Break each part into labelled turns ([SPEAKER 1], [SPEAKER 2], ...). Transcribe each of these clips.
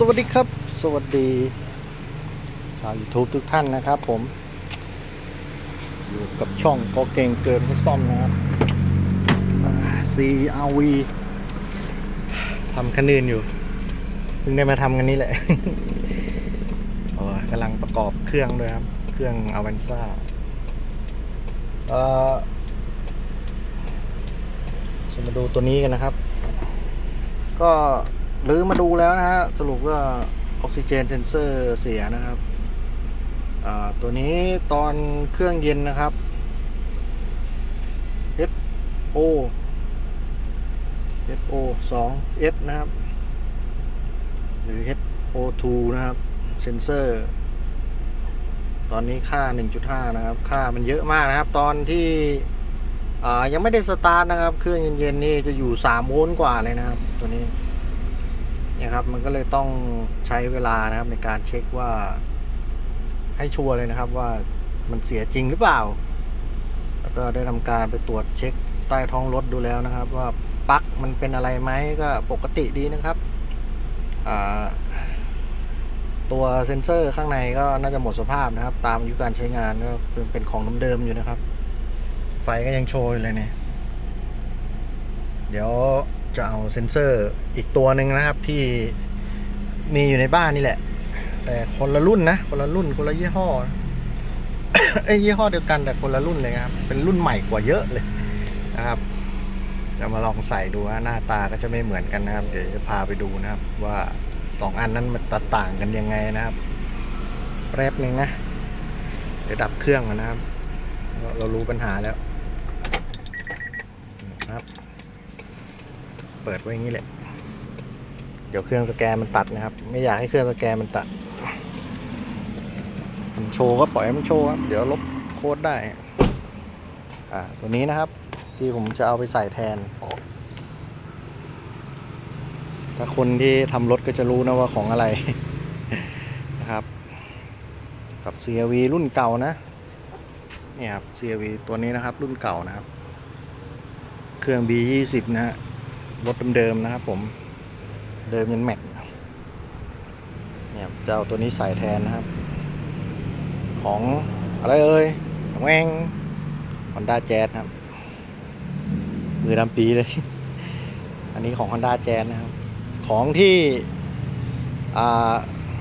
[SPEAKER 1] สวัสดีครับ สวัสดีชาว YouTube ทุกท่านนะครับผม อยู่กับช่องก็เก่งเกินก็ซ่อมนะครับอ่า CRV ทำคันอื่นอยู่เพิ่งได้มาทำกันนี้แหละกำลังประกอบเครื่องด้วยครับ เครื่องอ v a n z a เอ่อจะมาดูตัวนี้กันนะครับ ก็ หรือมาดูแล้วนะฮะ สรุปว่าออกซิเจนเซนเซอร์เสียนะครับตัวนี้ตอนเครื่องเย็นนะครับ HO HO 2 S นะครับ หรือ HO2 นะครับเซนเซอร์ ตอนนี้ค่า 1.5 นะครับ ค่ามันเยอะมากนะครับ ตอนที่ยังไม่ได้สตาร์ทนะครับ เครื่องเย็นๆนี่จะอยู่3โวลต์กว่าเลยนะครับ ตัวนี้ นี่ยครับมันก็เลยต้องใช้เวลานะครับในการเช็คว่าให้ชัวร์เลยนะครับว่ามันเสียจริงหรือเปล่า แล้วก็ได้ทำการไปตรวจเช็คใต้ท้องรถดูแล้วนะครับ ว่าปลั๊กมันเป็นอะไรไหมก็ปกติดีนะครับตัวเซ็นเซอร์ข้างในก็น่าจะหมดสภาพนะครับ ตามอายุการใช้งานก็เป็นเป็นของเดิมๆอยู่นะครับ ไฟก็ยังโชว์อยู่เลยเนี่ยเดี๋ยว จะเอาเซ็นเซอร์อีกตัวหนึ่งนะครับที่มีอยู่ในบ้านนี่แหละ แต่คนละรุ่นนะ คนละรุ่นคนละยี่ห้อเอ้ยี่ห้อเดียวกันแต่คนละรุ่นเลยครับ เป็นรุ่นใหม่กว่าเยอะเลยนะครับเดี๋ยวมาลองใส่ดูว่าหน้าตาก็จะไม่เหมือนกันนะครับ เดี๋ยวจะพาไปดูนะครับ ว่าสองอันนั้นมันต่างกันยังไงนะครับแป๊บหนึ่งนะเดี๋ยวดับเครื่องนนะครับเราเรารู้ปัญหาแล้วนะครับ เปิดไว้อย่างนี้แหละ เดี๋ยวเครื่องสแกนมันตัดนะครับ ไม่อยากให้เครื่องสแกนมันตัด มันโชว์ก็ปล่อยมันโชว์ครับ เดี๋ยวลบโค้ดได้ อ่า ตัวนี้นะครับ ที่ผมจะเอาไปใส่แทน ถ้าคนที่ทำรถก็จะรู้นะว่าของอะไรนะครับ กับ CRV รุ่นเก่านะนี่ครับ CRV ตัวนี้นะครับรุ่นเก่านะครับ เครื่อง B20 นะฮะ รถเดิมๆนะครับผมเดิมยันแม็กเนี่ยจะเอาตัวนี้ใส่แทนนะครับ ของอะไรเอ่ยของแองฮอนด้าแจ๊ครับ มือดำปีเลย อันนี้ของ Honda Jazz นะครับ ของที่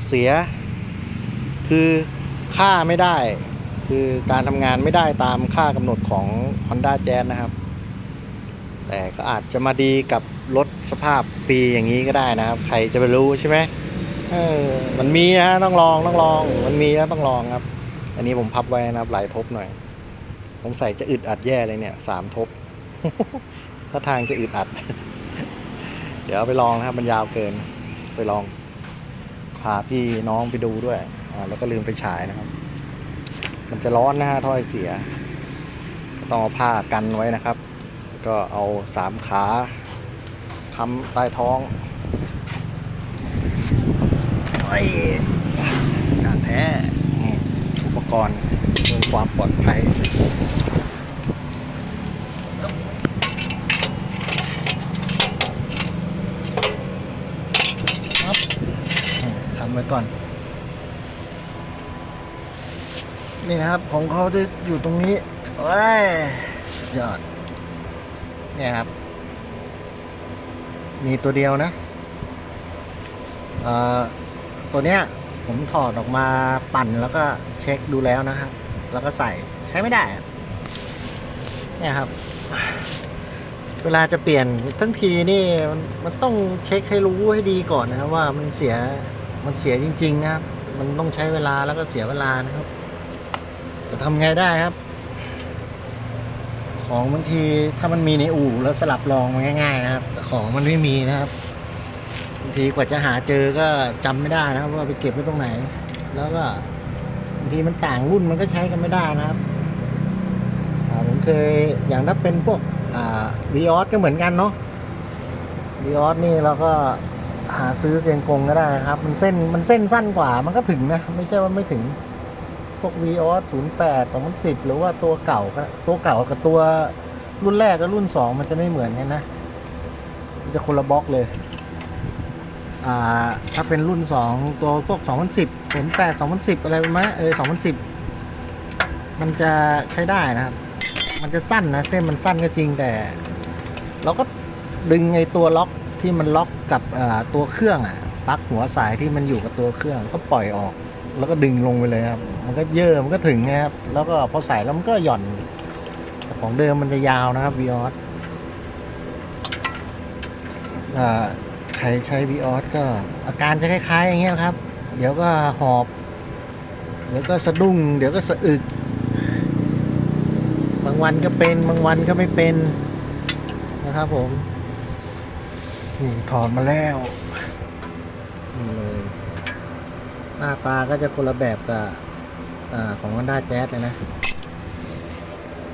[SPEAKER 1] เสียคือค่าไม่ได้ คือการทำงานไม่ได้ตามค่ากำหนดของ Honda Jazz นะครับ แต่ก็อาจจะมาดีกับรถสภาพปีอย่างนี้ก็ได้นะครับ ใครจะไปรู้ใช่ไหมเออมันมีนะฮะต้องลองต้องลอง มันมีนะต้องลองครับ อันนี้ผมพับไว้นะครับหลายทบหน่อย ผมใส่จะอึดอัดแย่เลยเนี่ยสามทบ ถ้าทางจะอึดอัด เดี๋ยวไปลองนะครับมันยาวเกิน ไปลองพาพี่น้องไปดูด้วยอ่าแล้วก็ลืมไปฉายนะครับ มันจะร้อนนะฮะถ้อยเสียต้องเอาผ้ากันไว้นะครับ ก็เอาสามขาค้ำใต้ท้องไอ้การแท้นี่อุปกรณ์เพื่อความปลอดภัยครับทำไว้ก่อน นี่นะครับของเขาจะอยู่ตรงนี้เอ้ยสุดยอด เนี่ยครับ มีตัวเดียวนะเออตัวเนี้ยผมถอดออกมาปั่นแล้วก็เช็คดูแล้วนะครับ แล้วก็ใส่ใช้ไม่ได้ เนี่ยครับ เวลาจะเปลี่ยนทั้งทีนี่มันมันต้องเช็คให้รู้ให้ดีก่อนนะครับ ว่ามันเสียมันเสียจริง ๆ นะครับ มันต้องใช้เวลาแล้วก็เสียเวลานะครับ แต่ทำไงได้ครับ ของบางทีถ้ามันมีในอู่แล้วสลับลองมันง่าย ๆ นะครับแต่ของมันไม่มีนะครับบางทีกว่าจะหาเจอก็จำไม่ได้นะครับ ว่าไปเก็บไว้ตรงไหน แล้วก็บางทีมันต่างรุ่นมันก็ใช้กันไม่ได้นะครับผมเคยอย่างถ้าเป็นพวกวีออสก็เหมือนกันเนาะวีออสนี่เราก็หาซื้อเซียงกงก็ได้ครับ มันเส้นมันเส้นสั้นกว่ามันก็ถึงนะ ไม่ใช่ว่าไม่ถึง วกวีออสศูนย์แปดสองพันสิบหรือว่าตัวเก่าก็ตัวเก่ากับตัวรุ่นแรกกับรุ่นสองมันจะไม่เหมือนกันนะมันจะคนละบล็อกเลย อ่า ถ้าเป็นรุ่น2ตัวพวก2010 08 2010อะไรประมาณนั้นเออ2010มันจะใช้ได้นะครับ มันจะสั้นนะ เส้นมันสั้นก็จริงแต่ เราก็ดึงไอ้ตัวล็อกที่มันล็อกกับตัวเครื่องอะปลั๊กหัวสายที่มันอยู่กับตัวเครื่องก็ปล่อยออก แล้วก็ดึงลงไปเลยครับ มันก็เยอะมันก็ถึงนะครับ แล้วก็พอใส่แล้วมันก็หย่อน ของเดิมมันจะยาวนะครับวีออสใครใช้วีออสก็อาการจะคล้ายๆอย่างเงี้ยครับ เดี๋ยวก็หอบ เดี๋ยวก็สะดุ้ง เดี๋ยวก็สะอึก บางวันก็เป็นบางวันก็ไม่เป็นนะครับผมนี่ถอดมาแล้วนี่เลย ห น้าตาก็จะคนละแบบกับอาของ Honda Jazz เลยนะ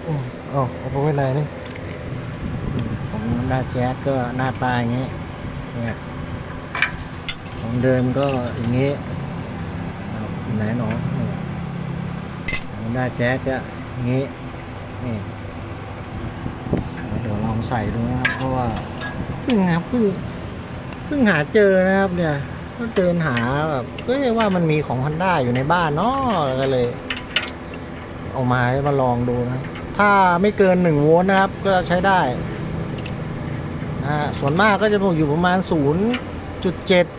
[SPEAKER 1] อืมอ๋อเอาไปไว้ไหนนี่อืมของ Honda Jazz ก็หน้าตาอย่างนี้เนี่ยของเดิมก็อย่างนี้เอาไหนหนอนี่ของ Honda Jazz ก็อย่างนี้นี่เดี๋ยวลองใส่ดูนะครับเพราะว่าเพิ่งครับเพิ่งเพิ่งหาเจอนะครับเนี่ย ก็เดินหาแบบเอ้ยว่ามันมีของ Honda อยู่ในบ้านเนาะก็เลย เอามาให้มาลองดูนะ ถ้าไม่เกินหนึ่งโวลต์นะครับ ก็ใช้ได้นะฮะส่วนมากก็จะอยู่ประมาณ0.7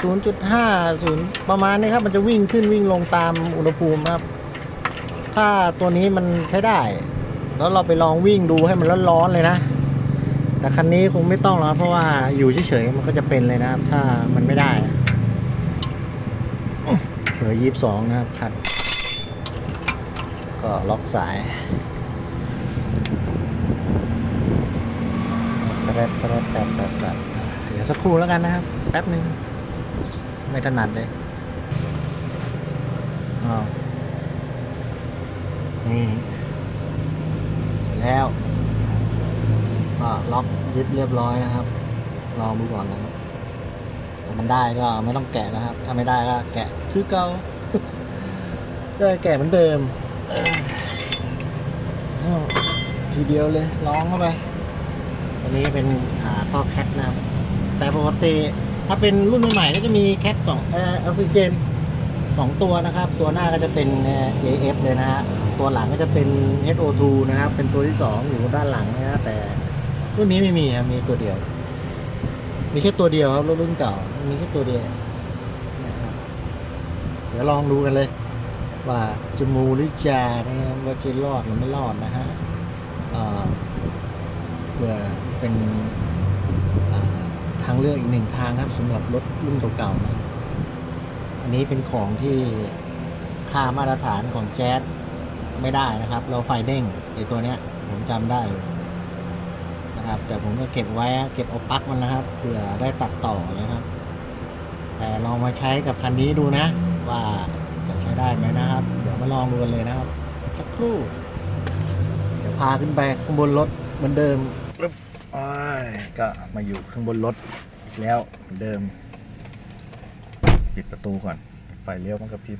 [SPEAKER 1] 0.5 0ประมาณนี้ครับ มันจะวิ่งขึ้นวิ่งลงตามอุณหภูมิครับ ถ้าตัวนี้มันใช้ได้ แล้วเราไปลองวิ่งดูให้มันร้อนๆเลยนะแต่คันนี้คงไม่ต้องหรอกครับเพราะว่าอยู่เฉยๆมันก็จะเป็นเลยนะครับ ถ้ามันไม่ได้ เบอยี่สองนะครับคัด ก็ล็อกสายแป๊บแป๊บแป๊บแป๊บแป๊บเดี๋ยวสักครู่แล้วกันนะครับ แป๊บหนึ่งไม่ถนัดเลยอ้าวนี่เสร็จแล้วก็ล็อกยึดเรียบร้อยนะครับ ลองดูก่อนนะครับ มันได้ก็ไม่ต้องแกะนะครับ ถ้าไม่ได้ก็แกะคือเก่าก็แกะเหมือนเดิมทีเดียวเลยร้องเข้าไปอันนี้เป็นอ่าท่อแคทนะครับ แต่ปกติถ้าเป็นรุ่นใหม่ก็จะมีแคทสองเออออกซิเจนสองตัวนะครับ ตัวหน้าก็จะเป็น AF เลยนะฮะตัวหลังก็จะเป็น HO2 นะครับ เป็นตัวที่สองอยู่ด้านหลังนะฮะแต่รุ่นนี้ไม่มีครับมีตัวเดียว มีแค่ตัวเดียวครับรถรุ่นเก่า มีแค่ตัวเดียวนะครับเดี๋ยวลองดูกันเลย ว่าจะมูหรือจานะครับว่าจะรอดหรือไม่รอดนะฮะเพื่อเป็นทางเลือกอีกหนึ่งทางครับสำหรับรถรุ่นเก่าๆนะอันนี้เป็นของที่ค่ามาตรฐานของแจ๊สไม่ได้นะครับ เราไฟเด้งไอตัวเนี้ย ผมจำได้อยู่ นะครับ แต่ผมก็เก็บไว้เก็บเอาปลั๊กมันนะครับเผื่อได้ตัดต่อนะครับ แต่ลองมาใช้กับคันนี้ดูนะ ว่าจะใช้ได้ไหมนะครับ เดี๋ยวมาลองดูกันเลยนะครับสักครู่เดี๋ยวพาขึ้นไปข้างบนรถเหมือนเดิมปึ๊บก็มาอยู่ข้างบนรถอีกแล้วเหมือนเดิม ปิดประตูก่อนไฟเลี้ยวมันกระพริบ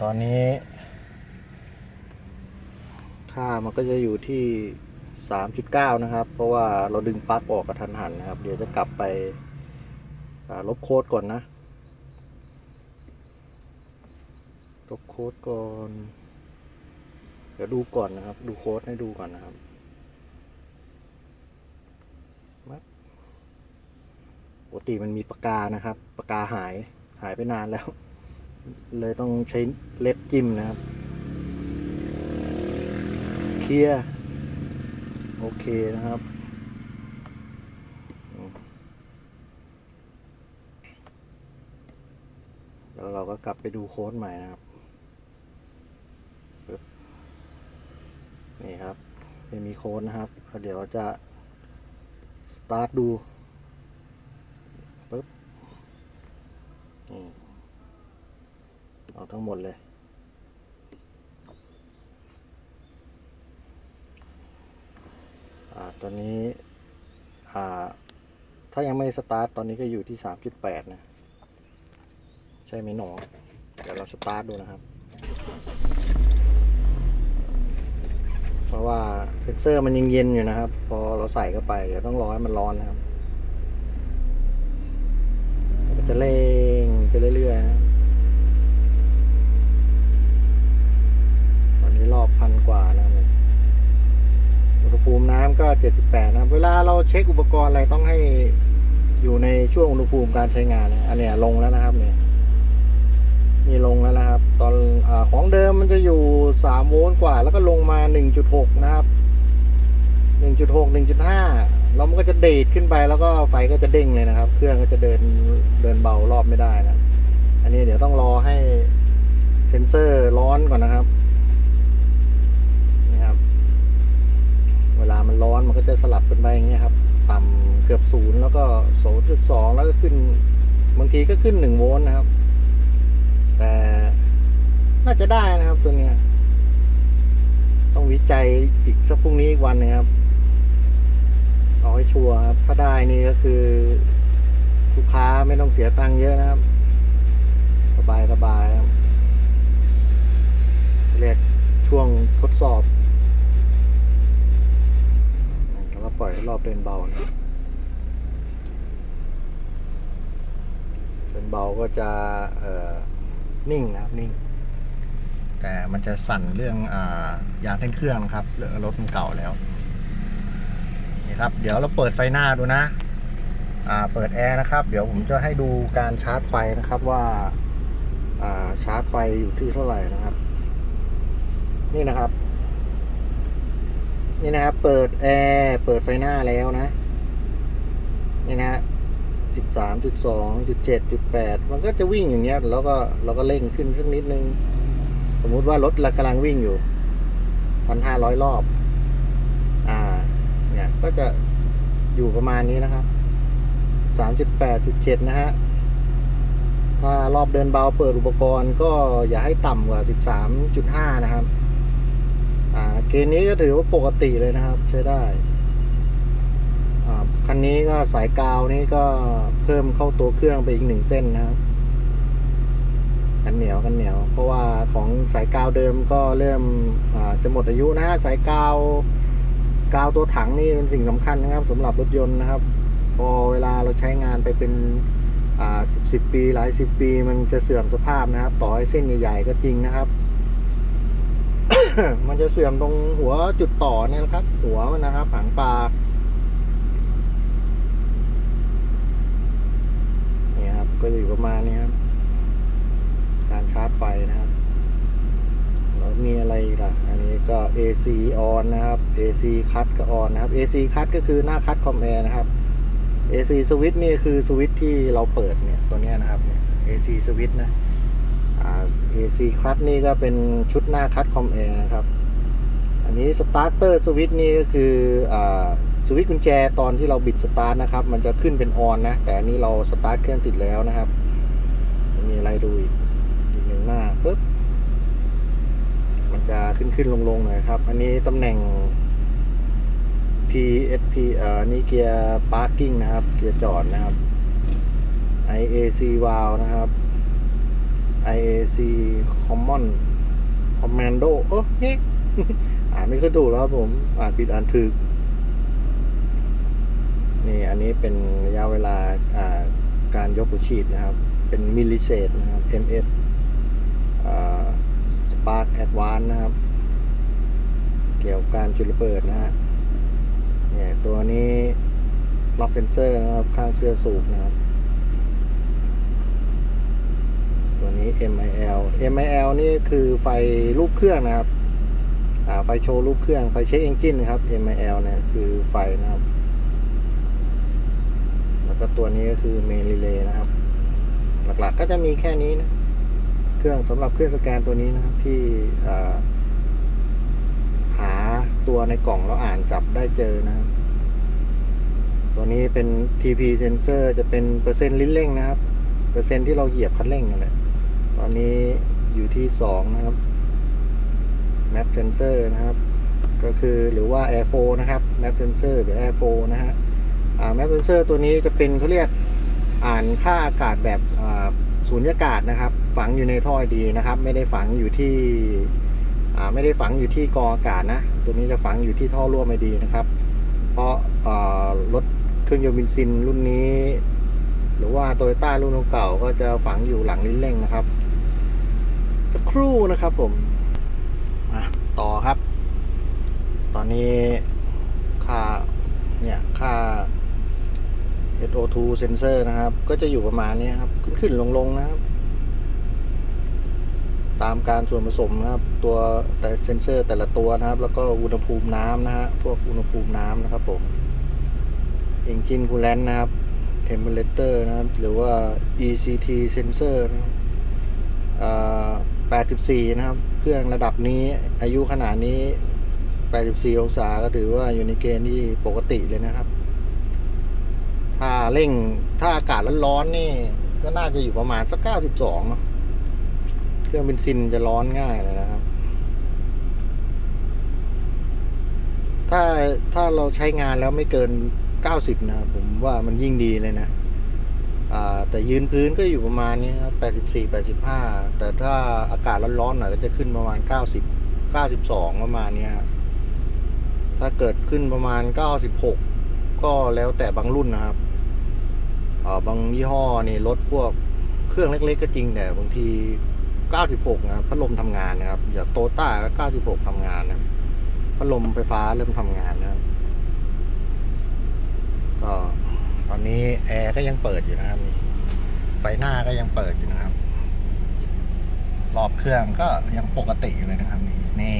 [SPEAKER 1] ตอนนี้ค่ามันก็จะอยู่ที่ 3.9 นะครับ เพราะว่าเราดึงปลั๊กออกกระทันหันนะครับ เดี๋ยวจะกลับไปลบโค้ดก่อนนะ ลบโค้ดก่อน เดี๋ยวดูก่อนนะครับ ดูโค้ดให้ดูก่อนนะครับปกติมันมีปากกานะครับ ปากกาหาย หายไปนานแล้ว เลยต้องใช้เล็บจิ้มนะครับ เคลียร์ โอเคนะครับ แล้วเราก็กลับไปดูโค้ดใหม่นะครับนี่ครับ ไม่มีโค้ดนะครับ เดี๋ยวจะสตาร์ทดูปึ๊บเอาทั้งหมดเลย อ่า ตอนนี้ถ้ายังไม่สตาร์ทตอนนี้ก็อยู่ที่ 3.8 นะ ใช่ไหมหนอเดี๋ยวเราสตาร์ทดูนะครับ เพราะว่าเซนเซอร์มันยังเย็นอยู่นะครับ พอเราใส่เข้าไปเดี๋ยวต้องรอให้มันร้อนนะครับก็จะเร่งไปเรื่อยๆนะตอนนี้รอบพันกว่านะครับ ภูมิน้ำก็ 78 นะครับเวลาเราเช็คอุปกรณ์อะไรต้องให้อยู่ในช่วงอุณหภูมิการใช้งานนะอันเนี้ยลงแล้วนะครับเนี่ยนี่ลงแล้วนะครับ ตอนอของเดิมมันจะอยู่ 3 โวลต์กว่า แล้วก็ลงมา 1.6 นะครับ 1.6 1.5 แล้วมันก็จะเดดขึ้นไปแล้วก็ไฟก็จะเด้งเลยนะครับ เครื่องก็จะเดินเดินเบารอบไม่ได้นะ อันนี้เดี๋ยวต้องรอให้เซ็นเซอร์ร้อนก่อนนะครับ นี่ครับ เวลามันร้อนมันก็จะสลับกันไปอย่างเงี้ยครับ ต่ำเกือบศูนย์แล้วก็0.2แล้วก็ขึ้น บางทีก็ขึ้น1โวลต์นะครับ แต่น่าจะได้นะครับตัวเนี้ย ต้องวิจัยอีกสักพรุ่งนี้อีกวันนึงครับเอาให้ชัวร์ครับ ถ้าได้นี่ก็คือลูกค้าไม่ต้องเสียตังค์เยอะนะครับ สบายสบายครับเรียกช่วงทดสอบ แล้วก็ ปล่อยรอบเดินเบานะเดินเบาก็จะเอ่อนิ่งนะครับนิ่ง แต่มันจะสั่นเรื่องอายางเต้นเครื่องครับเรือรถมันเก่าแล้วนี่ครับ เดี๋ยวเราเปิดไฟหน้าดูนะอ่าเปิดแอร์นะครับ เดี๋ยวผมจะให้ดูการชาร์จไฟนะครับว่าอ่าชาร์จไฟอยู่ที่เท่าไหร่นะครับ นี่นะครับ นี่นะครับ เปิดแอร์เปิดไฟหน้าแล้วนะ นี่นะสิบสามจุดสองจุดเจ็ดจุดแปดมันก็จะวิ่งอย่างเงี้ย แล้วก็เราก็เร่งขึ้นสักนิดนึง สมมุติว่ารถเรากำลังวิ่งอยู่พันห้าร้อยรอบ อ่า เนี่ย ก็จะอยู่ประมาณนี้นะครับสามจุดแปดจุดเจ็ดนะฮะ ถ้ารอบเดินเบาเปิดอุปกรณ์ก็อย่าให้ต่ำกว่าสิบสามจุดห้านะครับ อ่าเกณฑ์นี้ก็ถือว่าปกติเลยนะครับ ใช้ได้อ่าคันนี้ก็สายกาวนี่ก็เพิ่มเข้าตัวเครื่องไปอีกหนึ่งเส้นนะครับ กันเหนียวกันเหนียว เพราะว่าของสายกาวเดิมก็เริ่มอ่าจะหมดอายุนะฮะสายกาวกาวตัวถังนี่เป็นสิ่งสำคัญนะครับสำหรับรถยนต์นะครับ พอเวลาเราใช้งานไปเป็นสิบสิบปีหลายสิบปีมันจะเสื่อมสภาพนะครับ ต่อให้เส้นใหญ่ๆก็จริงนะครับ มันจะเสื่อมตรงหัวจุดต่อเนี่ยนะครับ หัวมันนะครับหางปลาเนี่ยครับ ก็จะอยู่ประมาณนี้ครับ การชาร์จไฟนะครับแล้วมีอะไรล่ะ อันนี้ก็ AC on นะครับ AC cut ก็ on นะครับ AC cut ก็คือหน้าคัดคอมแอร์นะครับ AC switch นี่คือสวิตช์ที่เราเปิดเนี่ยตัวนี้นะครับเนี่ย AC switch นะ AC cut นี่ก็เป็นชุดหน้าคัดคอมแอร์นะครับ อันนี้ starter switch นี่ก็คืออสวิตช์กุญแจตอนที่เราบิดสตาร์ทนะครับ มันจะขึ้นเป็นออนนะ แต่อันนี้เราสตาร์ทเครื่องติดแล้วนะครับ มีอะไรดูอีกอีกหนึ่งหน้าปึ๊บมันจะขึ้นขึ้นลงลงหน่อยครับ อันนี้ตำแหน่ง PSP เอ่อนี่เกียร์ parking นะครับ เกียร์จอดนะครับ IAC valve นะครับ IAC common commando โอ้เฮ้อ่านไม่ค่อยถูกแล้วผมอ่านผิดอ่านถูกนี่อันนี้เป็นระยะเวลาการยกหัวฉีดนะครับ เป็นมิลลิเซตนะครับ ms สปาร์คแอดวานนะครับ เกี่ยวกับการจุดระเบิดนะฮะเนี่ยตัวนี้ล็อกเซนเซอร์นะครับ ข้างเสื้อสูบนะครับ ตัวนี้ MIL MIL นี่คือไฟรูปเครื่องนะครับไฟโชว์รูปเครื่องไฟเช็คเอนจินนะครับ MIL เนี่ยคือไฟนะครับ แล้วก็ตัวนี้ก็คือเมนรีเลย์นะครับ หลักๆก็จะมีแค่นี้นะ เครื่องสำหรับเครื่องสแกนตัวนี้นะครับที่หาตัวในกล่องแล้วอ่านจับได้เจอนะครับ ตัวนี้เป็น TP sensor จะเป็นเปอร์เซ็นต์ลิ้นเร่งนะครับ เปอร์เซ็นต์ที่เราเหยียบคันเร่งนั่นแหละ อนนี้อยู่ที่สองนะครับ map sensor นะครับ ก็คือหรือว่า Airfo นะครับ map sensor หรือ Airfo นะฮะ map sensor ตัวนี้จะเป็นเขาเรียกอ่านค่าอากาศแบบสูญญากาศนะครับ ฝังอยู่ในท่อไอดีนะครับ ไม่ได้ฝังอยู่ที่ไม่ได้ฝังอยู่ที่กองอากาศนะ ตัวนี้จะฝังอยู่ที่ท่อร่วมไอดีนะครับ เพราะรถเครื่องยนต์เบนซินรุ่นนี้ หรือว่าโตโยต้ารุ่นเก่าก็จะฝังอยู่หลังลิ้นเร่งนะครับ สักครู่นะครับผมอะต่อครับ ตอนนี้ค่าเนี่ยค่า SO2 sensor นะครับ ก็จะอยู่ประมาณนี้ครับ ขึ้นขึ้นลงลงๆนะครับ ตามการส่วนผสมนะครับ ตัวแต่เซนเซอร์แต่ละตัวนะครับ แล้วก็อุณหภูมิน้ำนะฮะพวกอุณหภูมิน้ำนะครับผม engine coolant นะครับ temperature นะครับ หรือว่า ECT sensor นะครับ 84 นะครับ เครื่องระดับนี้อายุขนาดนี้ 84 องศาก็ถือว่าอยู่ในเกณฑ์ที่ปกติเลยนะครับ ถ้าเร่งถ้าอากาศร้อนๆนี่ ก็น่าจะอยู่ประมาณสัก 92เนอะเครื่องเบนซินจะร้อนง่ายเลยนะครับ ถ้าถ้าเราใช้งานแล้วไม่เกิน 90 นะครับผมว่ามันยิ่งดีเลยนะ แต่ยืนพื้นก็อยู่ประมาณนี้ครับ 84 85 แต่ถ้าอากาศร้อนๆหน่อยก็จะขึ้นประมาณ 90 92 ประมาณนี้ครับถ้าเกิดขึ้นประมาณ 96 ก็แล้วแต่บางรุ่นนะครับาบางยี่ห้อนี่รถพวกเครื่องเล็กๆก็จริงแต่บางที 96 นะครับพัดลมทำงานนะครับ อย่างโตต้าก็ 96ทำงานนะพัดลมไฟฟ้าเริ่มทำงานนะครับก็ อนนี้แอร์ก็ยังเปิดอยู่นะครับนี่ไฟหน้าก็ยังเปิดอยู่นะครับรอบเครื่องก็ยังปกติอยู่เลยนะครับนี่นี่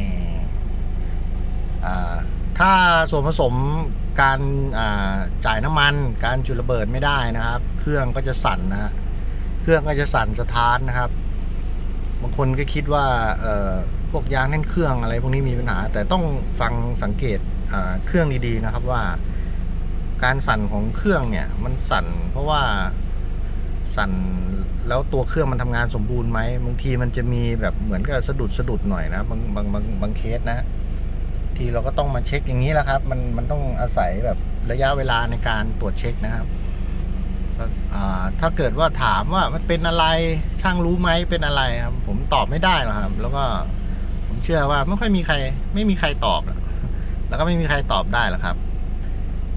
[SPEAKER 1] ถ้าส่วนผสมการจ่ายน้ำมัน การจุดระเบิดไม่ได้นะครับ เครื่องก็จะสั่นนะฮะเครื่องก็จะสั่นสะท้านนะครับ บางคนก็คิดว่าพวกยางแน่นเครื่องอะไรพวกนี้มีปัญหา แต่ต้องฟังสังเกตเครื่องดีๆนะครับว่า การสั่นของเครื่องเนี่ย มันสั่นเพราะว่าสั่นแล้วตัวเครื่องมันทำงานสมบูรณ์ไหมบางทีมันจะมีแบบเหมือนกับสะดุดสะดุดหน่อยนะบางบางบางบางเคสนะ ทีเราก็ต้องมาเช็คอย่างนี้แหละครับ มันมันต้องอาศัยแบบระยะเวลาในการตรวจเช็คนะครับถ้าเกิดว่าถามว่ามันเป็นอะไรช่างรู้ไหมเป็นอะไรครับ ผมตอบไม่ได้หรอกครับ แล้วก็ผมเชื่อว่าไม่ค่อยมีใคร ไม่มีใครตอบแล้วก็ไม่มีใครตอบได้หรอกครับ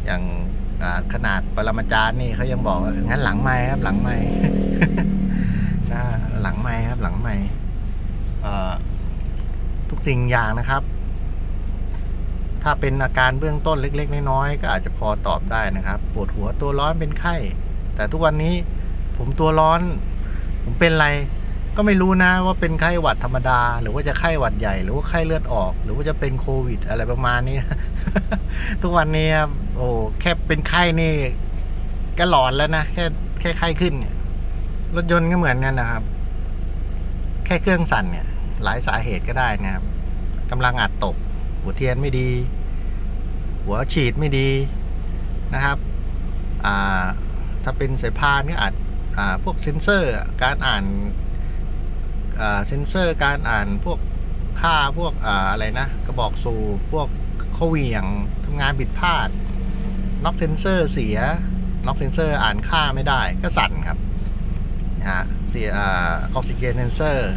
[SPEAKER 1] อย่างขนาดปรมาจารย์นี่เขายังบอกว่างั้นหลังไม้ครับ หลังไม้นะหลังไม้ครับ หลังไม่ทุกสิ่งอย่างนะครับ ถ้าเป็นอาการเบื้องต้นเล็ก ๆ น้อยๆก็อาจจะพอตอบได้นะครับ ปวดหัวตัวร้อนเป็นไข้ แต่ทุกวันนี้ผมตัวร้อน ผมเป็นอะไรก็ไม่รู้นะว่าเป็นไข้หวัดธรรมดา หรือว่าจะไข้หวัดใหญ่ หรือว่าไข้เลือดออก หรือว่าจะเป็นโควิด อะไรประมาณนี้ ทุกวันนี้ครับโอ้แค่เป็นไข้นี่ก็หลอนแล้วนะแค่แค่ไข้ขึ้นเนี่ยรถยนต์ก็เหมือนกันนะครับ แค่เครื่องสั่นเนี่ย หลายสาเหตุก็ได้นะครับกำลังอัดตก หัวเทียนไม่ดี หัวฉีดไม่ดีนะครับอ่าถ้าเป็นสายพานก็อาจอ่าพวกเซนเซอร์การอ่านอ่าเซนเซอร์การอ่านพวกค่าพวกอ่าอะไรนะ กระบอกสูบพวก เขาเหวี่ยงทำงานผิดพลาดน็อกเซนเซอร์เสียน็อกเซนเซอร์อ่านค่าไม่ได้ก็สั่นครับนะฮะเสียออกซิเจนเซนเซอร์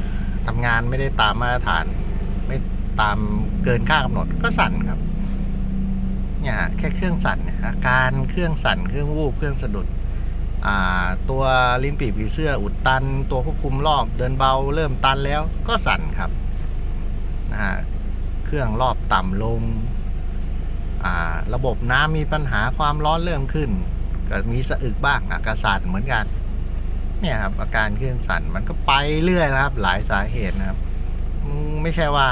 [SPEAKER 1] ทำงานไม่ได้ตามมาตรฐาน ไม่ตามเกินค่ากำหนดก็สั่นครับเนี่ยฮะแค่เครื่องสั่นอาการเครื่องสั่นเครื่องวูบเครื่องสะดุดอ่าตัวลิ้นปีกผีเสื้ออุดตัน ตัวควบคุมรอบเดินเบาเริ่มตันแล้วก็สั่นครับนะฮะเครื่องรอบต่ำลง ระบบน้ำมีปัญหาความร้อนเริ่มขึ้นก็มีสะอึกบ้างอากาศสั่นเหมือนกัน เนี่ยครับ อาการเครื่องสั่นมันก็ไปเรื่อยนะครับ หลายสาเหตุนะครับ ไม่ใช่ว่า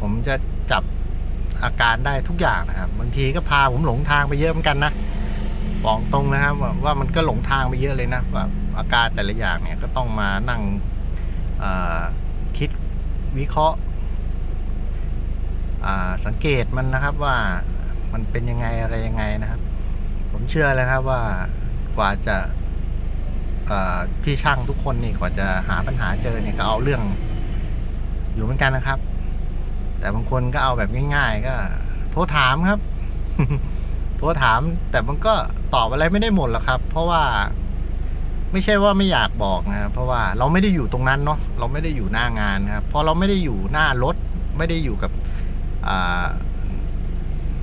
[SPEAKER 1] ผมจะจับอาการได้ทุกอย่างนะครับ บางทีก็พาผมหลงทางไปเยอะเหมือนกันนะบอกตรงนะครับว่ามันก็หลงทางไปเยอะเลยนะว่าอาการแต่ละอย่างเนี่ยก็ต้องมานั่งคิดวิเคราะห์ สังเกตมันนะครับว่ามันเป็นยังไงอะไรยังไงนะครับ ผมเชื่อเลยครับว่ากว่าจะพี่ช่างทุกคนนี่กว่าจะหาปัญหาเจอเนี่ยก็เอาเรื่องอยู่เหมือนกันนะครับ แต่บางคนก็เอาแบบง่าย ๆ ก็ โทรถามครับ โทรถาม แต่มันก็ตอบอะไรไม่ได้หมดหรอกครับ เพราะว่าไม่ใช่ว่าไม่อยากบอกนะครับเพราะว่าเราไม่ได้อยู่ตรงนั้นเนาะเราไม่ได้อยู่หน้างานครับพอเราไม่ได้อยู่หน้ารถ ไม่ได้อยู่กับ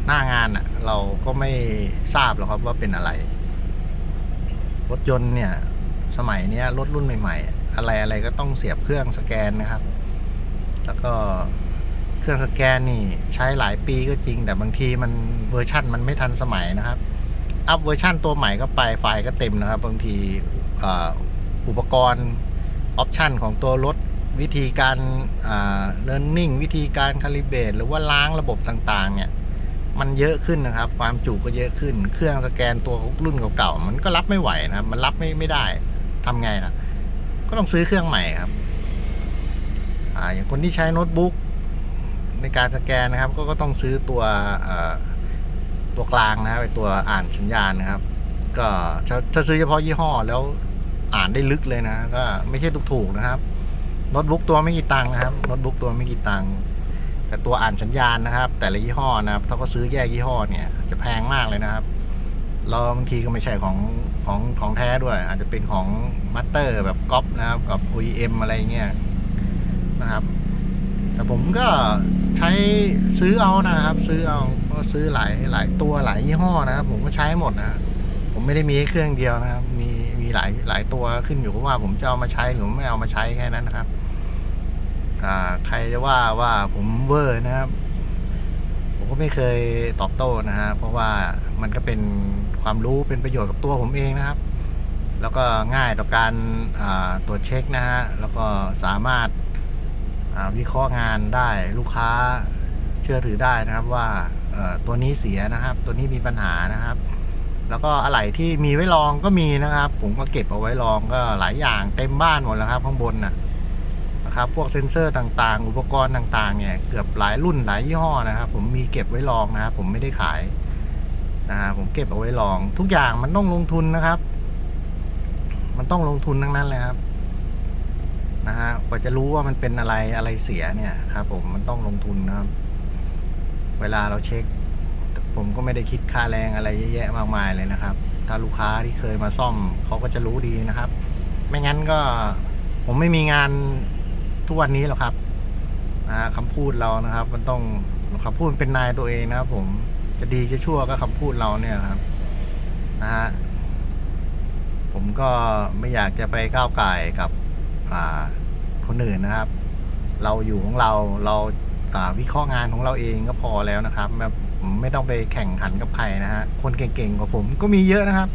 [SPEAKER 1] หน้างานอะ่ะเราก็ไม่ทราบหรอกครับว่าเป็นอะไร รถยนต์เนี่ย สมัยนี้รถรุ่นใหม่ ๆ อะไรอะไรก็ต้องเสียบเครื่องสแกนนะครับ แล้วก็เครื่องสแกนนี่ใช้หลายปีก็จริง แต่บางทีมันเวอร์ชั่นมันไม่ทันสมัยนะครับ อัพเวอร์ชั่นตัวใหม่ก็ไปไฟล์ก็เต็มนะครับ บางทีออุปกรณ์ออปชันของตัวรถ วิธีการอ่า learning วิธีการคาลิเบตหรือว่าล้างระบบต่างๆ เนี่ย มันเยอะขึ้นนะครับ ความจุก็เยอะขึ้น เครื่องสแกนตัวรุ่นเก่าๆมันก็รับไม่ไหวนะครับ มันรับไม่ไม่ได้ทำไงล่ะ ก็ต้องซื้อเครื่องใหม่ครับอ่าอย่างคนที่ใช้โน้ตบุ๊กในการสแกนนะครับ ก็ก็ต้องซื้อตัวตัวกลางนะครับไอตัวอ่านสัญญาณนะครับ ก็ถ้าซื้อเฉพาะยี่ห้อแล้วอ่านได้ลึกเลยนะ ก็ไม่ใช่ถูกๆนะครับ โน้ตบุ๊กตัวไม่กี่ตังค์นะครับโน้ตบุ๊กตัวไม่กี่ตังค์แต่ตัวอ่านสัญญาณนะครับ แต่ละยี่ห้อนะครับถ้าเขาซื้อแยกยี่ห้อเนี่ยจะแพงมากเลยนะครับแล้วบางทีก็ไม่ใช่ของของของแท้ด้วย อาจจะเป็นของมัตเตอร์แบบก๊อปนะครับกับ OEM อะไรเงี้ยนะครับ แต่ผมก็ใช้ซื้อเอานะครับ ซื้อเอาก็ซื้อหลายหลายตัวหลายยี่ห้อนะครับ ผมก็ใช้หมดนะผมไม่ได้มีเครื่องเดียวนะครับ มี หลายหลายตัวขึ้นอยู่กับว่า ผมจะเอามาใช้หรือไม่เอามาใช้แค่นั้นนะครับ อ่า ใครจะว่าว่าผมเวอร์นะครับ ผมก็ไม่เคยตอบโต้นะฮะเพราะว่ามันก็เป็นความรู้เป็นประโยชน์กับตัวผมเองนะครับ แล้วก็ง่ายต่อการตรวจเช็คนะฮะแล้วก็สามารถาวิเคราะห์งานได้ลูกค้าเชื่อถือได้นะครับว่าตัวนี้เสียนะครับ ตัวนี้มีปัญหานะครับ แล้วก็อะไหล่ที่มีไว้ลองก็มีนะครับ ผมก็เก็บเอาไว้ลองก็หลายอย่างเต็มบ้านหมดแล้วครับ ข้างบนนะนะครับ พวกเซ็นเซอร์ต่างๆ อุปกรณ์ต่างๆ เนี่ยเกือบหลายรุ่นหลายยี่ห้อนะครับ ผมมีเก็บไว้ลองนะครับผมไม่ได้ขายนะฮะผมเก็บเอาไว้ลอง ทุกอย่างมันต้องลงทุนนะครับ มันต้องลงทุนทั้งนั้นเลยครับนะฮะกว่าจะรู้ว่ามันเป็นอะไรอะไรเสียเนี่ยครับ ผมมันต้องลงทุนนะครับ เวลาเราเช็ค ผมก็ไม่ได้คิดค่าแรงอะไรเยอะแยะมากมายเลยนะครับ ถ้าลูกค้าที่เคยมาซ่อมเขาก็จะรู้ดีนะครับ ไม่งั้นก็ผมไม่มีงานทุกวันนี้หรอกครับนะฮะคำพูดเรานะครับ มันต้องคำพูดเป็นนายตัวเองนะครับ ผมจะดีจะชั่วก็คำพูดเราเนี่ยครับนะฮะผมก็ไม่อยากจะไปก้าวไก่กับคนอื่นนะครับ เราอยู่ของเราเราอ่าวิเคราะห์งานของเราเองก็พอแล้วนะครับแบบ ผมไม่ต้องไปแข่งขันกับใครนะฮะคนเก่งๆกว่าผมก็มีเยอะนะครับ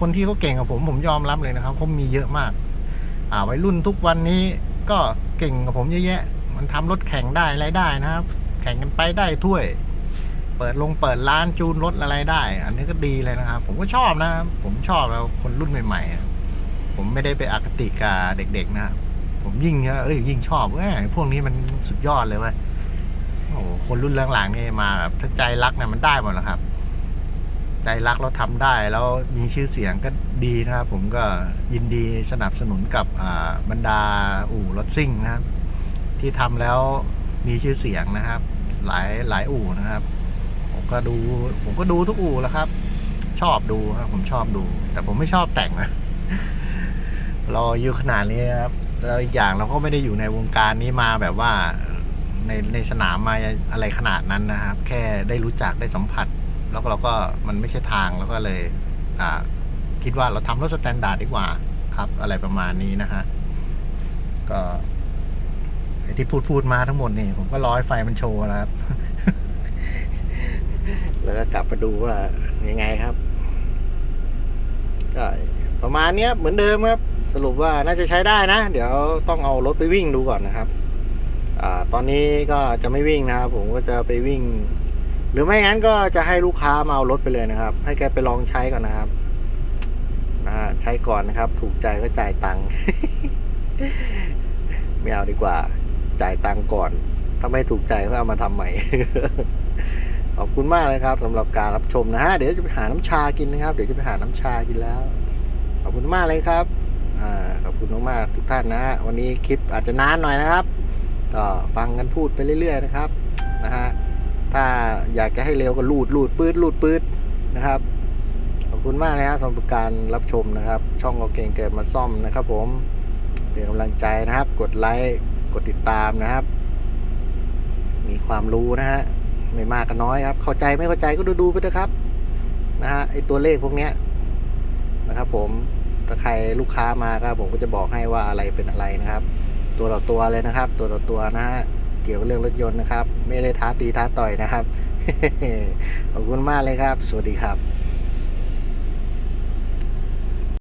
[SPEAKER 1] คนที่เขาเก่งกว่าผมผมยอมรับเลยนะครับเขามีเยอะมาก อ่าวัยรุ่นทุกวันนี้ก็เก่งกว่าผมเยอะแยะ มันทำรถแข่งได้อะไรได้นะครับ แข่งกันไปได้ถ้วย เปิดลงเปิดร้านจูนรถอะไรได้ อันนี้ก็ดีเลยนะครับ ผมก็ชอบนะครับผมชอบแล้วคนรุ่นใหม่ๆ ผมไม่ได้ไปอคติกับเด็กๆนะครับผมยิ่งเอ้ยยิ่งชอบเว้ยพวกนี้มันสุดยอดเลยเว้ย โอ้คนรุ่นหลังๆนี่มาแบบถ้าใจรักเนี่ยมันได้หมดแล้วครับ ใจรักเราทำได้แล้วมีชื่อเสียงก็ดีนะครับ ผมก็ยินดีสนับสนุนกับบรรดาอู่รถซิ่งนะครับ ที่ทำแล้วมีชื่อเสียงนะครับ หลายหลายอู่นะครับ ผมก็ดู ผมก็ดูทุกอู่แล้วครับ ชอบดูครับผมชอบดู แต่ผมไม่ชอบแต่งนะเราอายุขนาดนี้ครับแล้วอีกอย่างเราก็ไม่ได้อยู่ในวงการนี้มาแบบว่า ในในสนามมาอะไรขนาดนั้นนะครับ แค่ได้รู้จักได้สัมผัส แล้วเราก็มันไม่ใช่ทางแล้วก็เลยอ่าคิดว่าเราทำรถสแตนดาร์ดดีกว่าครับ อะไรประมาณนี้นะฮะก็ไอที่พูดพูดมาทั้งหมดนี่ผมก็ร้อยไฟมันโชว์นะครับ แล้วก็กลับมาดูว่ายังไงครับ ก็ประมาณเนี้ยเหมือนเดิมครับ สรุปว่าน่าจะใช้ได้นะ เดี๋ยวต้องเอารถไปวิ่งดูก่อนนะครับ ตอนนี้ก็จะไม่วิ่งนะครับผมก็จะไปวิ่ง หรือไม่งั้นก็จะให้ลูกค้ามาเอารถไปเลยนะครับ ให้แกไปลองใช้ก่อนนะครับนะใช้ก่อนนะครับ ถูกใจก็จ่ายตังค์ไม่เอาดีกว่า จ่ายตังค์ก่อน ถ้าไม่ถูกใจก็เอามาทำใหม่ขอบคุณมากเลยครับสำหรับการรับชมนะฮะเดี๋ยวจะไปหาน้ำชากินนะครับ เดี๋ยวจะไปหาน้ำชากินแล้ว ขอบคุณมากเลยครับอขอบคุณมากๆทุกท่านนะฮะวันนี้คลิปอาจจะนานหน่อยนะครับ ก็ฟังกันพูดไปเรื่อย ๆ นะครับนะฮะถ้าอยากจะให้เร็วก็ลูดลูดปืดลูดปืดนะครับ ขอบคุณมากนะครับสำหรับการรับชมนะครับ ช่องเราเก่งเกิดมาซ่อมนะครับ ผมเป็นกำลังใจนะครับ กดไลค์กดติดตามนะครับ มีความรู้นะฮะไม่มากก็น้อยครับ เข้าใจไม่เข้าใจก็ดูดูๆไปเถอะครับนะฮะไอตัวเลขพวกเนี้ยนะครับ ผมถ้าใครลูกค้ามาก็ผมก็จะบอกให้ว่าอะไรเป็นอะไรนะครับ ตัวต่อตัวเลยนะครับ ตัวต่อตัวนะฮะเกี่ยวกับเรื่องรถยนต์นะครับ ไม่ได้ท้าตีท้าต่อยนะครับขอบคุณมากเลยครับ สวัสดีครับ